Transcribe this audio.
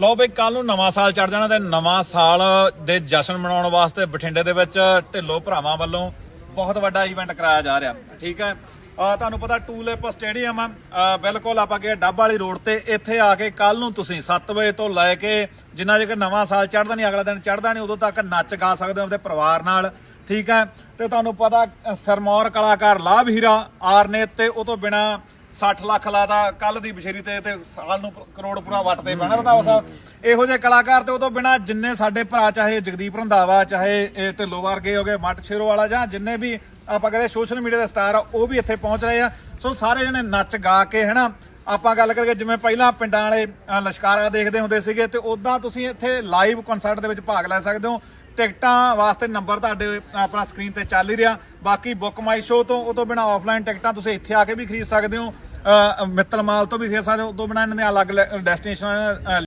ਲਓ ਬਈ ਕੱਲ ਨੂੰ ਨਵਾਂ ਸਾਲ ਚੜ ਜਾਣਾ ਤੇ ਨਵਾਂ ਸਾਲ ਦੇ ਜਸ਼ਨ ਮਨਾਉਣ ਵਾਸਤੇ ਬਠਿੰਡੇ ਦੇ ਵਿੱਚ ਢਿੱਲੋ ਭਰਾਵਾਂ ਵੱਲੋਂ ਬਹੁਤ ਵੱਡਾ ਇਵੈਂਟ ਕਰਾਇਆ ਜਾ ਰਿਹਾ। ਠੀਕ ਹੈ? ਆ ਤੁਹਾਨੂੰ ਪਤਾ ਟੂਲਿਪ ਸਟੇਡੀਅਮ ਆ ਬਿਲਕੁਲ ਆਪਾਂ ਗਏ ਡੱਬ ਵਾਲੀ ਰੋਡ ਤੇ ਇੱਥੇ ਆ ਕੇ ਕੱਲ ਨੂੰ ਤੁਸੀਂ 7 ਵਜੇ ਤੋਂ ਲੈ ਕੇ ਜਿੰਨਾ ਚਿਰ ਨਵਾਂ ਸਾਲ ਚੜ੍ਹਦਾ ਨਹੀਂ, ਅਗਲਾ ਦਿਨ ਚੜ੍ਹਦਾ ਨਹੀਂ, ਉਦੋਂ ਤੱਕ ਨੱਚ ਗਾ ਸਕਦੇ ਹੋ ਆਪਣੇ ਪਰਿਵਾਰ ਨਾਲ। ਠੀਕ ਹੈ? ਤੇ ਤੁਹਾਨੂੰ ਪਤਾ ਸਰਮੌਰ ਕਲਾਕਾਰ ਲਾਭ ਹੀਰਾ ਆਰਨੇ ਤੇ ਉਹ ਤੋਂ ਬਿਨਾ 60 ਲੱਖ ਲਾਦਾ ਕੱਲ ਦੀ ਬਸ਼ੇਰੀ ਤੇ ਤੇ ਸਾਲ ਨੂੰ ਕਰੋੜਪੁਰਾ ਵੱਟ ਤੇ ਬੈਨਰ ਦਾ ਇਹੋ ਜਿਹੇ ਕਲਾਕਾਰ ਤੇ ਉਹ ਬਿਨਾ ਜਿੰਨੇ ਸਾਡੇ ਭਰਾ ਚਾਹੇ ਜਗਦੀਪ ਰੰਧਾਵਾ, ਚਾਹੇ ਇਹ ਢਿੱਲੋਂ ਵਰਗੇ ਹੋਗੇ ਮੱਟ ਸ਼ੇਰੋ ਵਾਲਾ ਜਾਂ ਜਿੰਨੇ ਵੀ ਆਪਾਂ ਕਹਿੰਦੇ ਸੋਸ਼ਲ ਮੀਡੀਆ ਦੇ ਸਟਾਰ ਆ, ਉਹ ਵੀ ਇੱਥੇ ਪਹੁੰਚ ਰਹੇ ਆ। ਸੋ ਸਾਰੇ ਜਣੇ ਨੱਚ ਗਾ ਕੇ ਹਨਾ, ਆਪਾਂ ਗੱਲ ਕਰਕੇ ਜਿਵੇਂ ਪਹਿਲਾਂ ਪਿੰਡਾਂ ਵਾਲੇ ਲਸ਼ਕਾਰਾ ਦੇਖਦੇ ਹੁੰਦੇ ਸੀਗੇ ਤੇ ਉਦਾਂ ਤੁਸੀਂ ਇੱਥੇ ਲਾਈਵ ਕਨਸਰਟ ਦੇ ਵਿੱਚ ਭਾਗ ਲੈ ਸਕਦੇ ਹੋ। ਟਿਕਟਾਂ ਵਾਸਤੇ ਨੰਬਰ ਤੁਹਾਡੇ ਆਪਣਾ ਸਕਰੀਨ ਤੇ ਚੱਲ ਹੀ ਰਿਹਾ। ਬਾਕੀ ਬੁੱਕ ਮਾਈ ਸ਼ੋ ਤੋਂ, ਉਹ ਤੋਂ ਬਿਨਾ ਆਫਲਾਈਨ ਟਿਕਟਾਂ ਤੁਸੀਂ ਇੱਥੇ ਆ ਕੇ ਵੀ ਖਰੀਦ ਸਕਦੇ ਹੋ। ਮਿੱਤਲ ਮਾਲ ਤੋਂ ਵੀ ਖਰੀਦ ਸਕਦੇ ਹੋ। ਉਹ ਤੋਂ ਬਿਨਾ ਇਹਨਾਂ ਦੇ ਅਲੱਗ ਡੈਸਟੀਨੇਸ਼ਨ